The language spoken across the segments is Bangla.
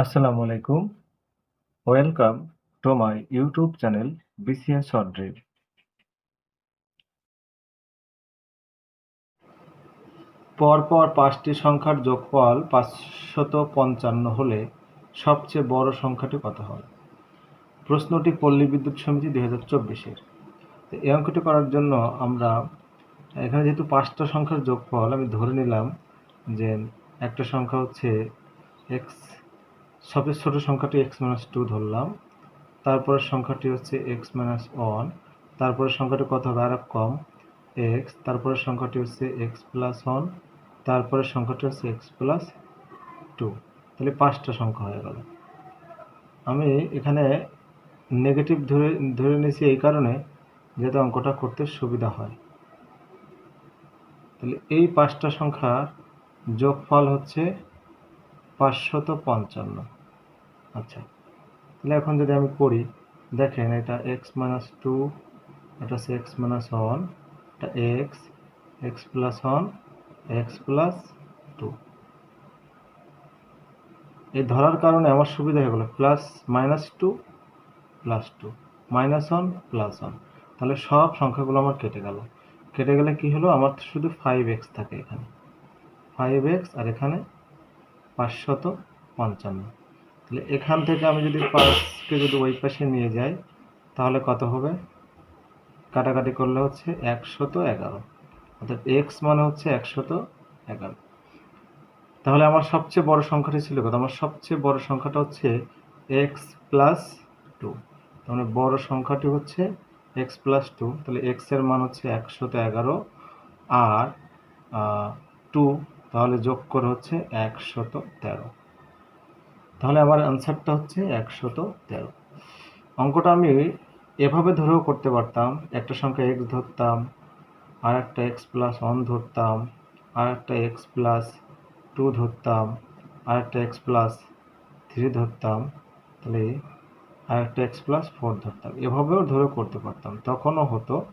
আসসালামু আলাইকুম। Welcome to my YouTube channel BCS drill পরপর পাঁচটি সংখ্যার যোগফল পাঁচশত পঞ্চান্ন হলে সবচেয়ে বড় সংখ্যাটি কত হয়? প্রশ্নটি পল্লী বিদ্যুৎ সমিতি দুই হাজার চব্বিশের। এই অঙ্কটি করার জন্য আমরা এখানে যেহেতু পাঁচটা সংখ্যার যোগফল আমি ধরে নিলাম যে একটা সংখ্যা হচ্ছে এক্স সবচেয়ে ছোট সংখ্যাটি এক্স মাইনাস টু ধরলাম। তারপরের সংখ্যাটি হচ্ছে এক্স মাইনাস ওয়ান তারপরের সংখ্যাটি কত হবে? আর কম। এক্স তারপরের সংখ্যাটি হচ্ছে এক্স প্লাস ওয়ান তারপরের সংখ্যাটি হচ্ছে এক্স প্লাস টু তাহলে পাঁচটা সংখ্যা হয়ে গেল। আমি এখানে নেগেটিভ ধরে ধরে নিয়েছি এই কারণে যাতে অঙ্কটা করতে সুবিধা হয়। তাহলে এই পাঁচটা সংখ্যার যোগফল হচ্ছে পাঁচশত পঞ্চান্ন। আচ্ছা। তাহলে এখন যদি আমি করি, দেখেন এটা এক্স মাইনাস টু এটা হচ্ছে এক্স মাইনাস ওয়ান এটা X X plus one X plus two এই ধরার কারণে আমার সুবিধা হয়ে গেলো plus minus two plus two minus one plus one তাহলে সব সংখ্যাগুলো আমার কেটে গেল। কেটে গেলে কি হলো? আমার শুধু ফাইভ এক্স থাকে এখানে। ফাইভ এক্স আর এখানে পাঁচশত পঞ্চান্ন। তাহলে এখান থেকে আমি যদি পাঁচকে যদি ওই পাশে নিয়ে যাই, তাহলে কত হবে? কাটাকাটি করলে হচ্ছে একশত এগারো। অর্থাৎ এক্স মানে হচ্ছে একশত এগারো। তাহলে আমার সবচেয়ে বড় সংখ্যাটি ছিল কত? আমার সবচেয়ে বড় সংখ্যাটা হচ্ছে এক্স প্লাস টু মানে বড় সংখ্যাটি হচ্ছে এক্স প্লাস টু তাহলে এক্সের মান হচ্ছে একশত এগারো আর টু তাহলে যোগ করে হচ্ছে একশত তেরো। তাহলে আমার অ্যান্সারটা হচ্ছে একশত তেরো। অঙ্কটা আমি এভাবে ধরেও করতে পারতাম, একটা সংখ্যা এক্স ধরতাম, আর একটা এক্স প্লাস ওয়ান ধরতাম, আর একটা এক্স প্লাস টু ধরতাম, আর একটা এক্স প্লাস থ্রি ধরতাম, তাহলে আর একটা এক্স প্লাস ফোর ধরতাম। এভাবেও ধরে করতে পারতাম, তখনও হতো।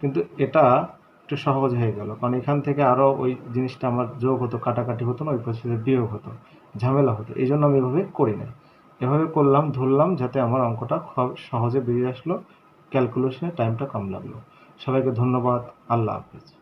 কিন্তু এটা একটু সহজ হয়ে গেল। কারণ এখান থেকে আরও ওই জিনিসটা আমার যোগ হতো, কাটাকাটি হতো না, ওই পরিস্থিতিতে বিয়োগ হতো, ঝামেলা হতো। এই জন্য আমি এভাবে করি না এভাবে করলাম, ধরলাম যাতে আমার অঙ্কটা খুব সহজে বেরিয়ে আসলো ক্যালকুলেশনে টাইমটা কম লাগল। সবাইকে ধন্যবাদ। আল্লাহ হাফিজ।